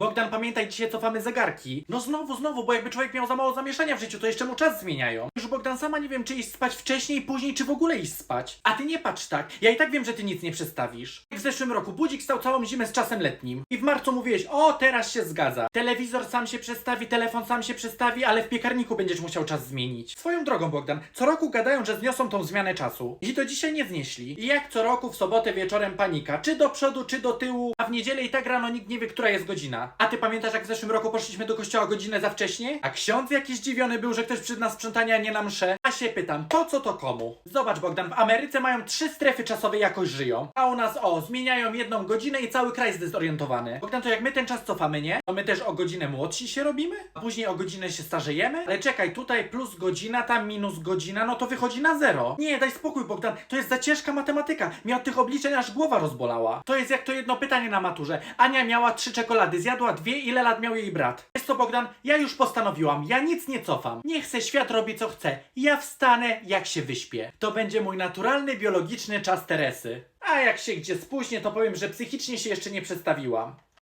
Bogdan, pamiętaj, dzisiaj cofamy zegarki. No znowu, znowu, bo jakby człowiek miał za mało zamieszania w życiu, to jeszcze mu czas zmieniają. Już Bogdan, sama nie wiem, czy iść spać wcześniej, później, czy w ogóle iść spać. A ty nie patrz tak, ja i tak wiem, że ty nic nie przestawisz. W zeszłym roku budzik stał całą zimę z czasem letnim. I w marcu mówiłeś, o, teraz się zgadza. Telewizor sam się przestawi, telefon sam się przestawi, ale w piekarniku będziesz musiał czas zmienić. Swoją drogą, Bogdan, co roku gadają, że zniosą tą zmianę czasu. I do dzisiaj nie znieśli. I jak co roku w sobotę wieczorem panika, czy do przodu, czy do tyłu, a w niedzielę i tak rano nikt nie wie, która jest godzina. A ty pamiętasz, jak w zeszłym roku poszliśmy do kościoła godzinę za wcześnie? A ksiądz jakiś zdziwiony był, że ktoś przyszedł na sprzątanie, a nie na mszę. A się pytam, po co to komu? Zobacz, Bogdan, w Ameryce mają trzy strefy czasowe jakoś żyją. A u nas, o, zmieniają jedną godzinę i cały kraj zdezorientowany. Bogdan, to jak my ten czas cofamy, nie? To my też o godzinę młodsi się robimy? A później o godzinę się starzejemy? Ale czekaj, tutaj plus godzina, tam minus godzina, no to wychodzi na zero. Nie, daj spokój, Bogdan, to jest za ciężka matematyka. Mnie od tych obliczeń aż głowa rozbolała. To jest jak to jedno pytanie na maturze. Ania miała trzy czekolady, zjadła dwie, ile lat miał jej brat? Jest to, Bogdan, ja już postanowiłam, ja nic nie cofam. Niech se świat robi co chce. Ja wstanę, jak się wyśpię. To będzie mój naturalny, biologiczny czas Teresy. A jak się gdzie spóźnię, to powiem, że psychicznie się jeszcze nie przedstawiłam.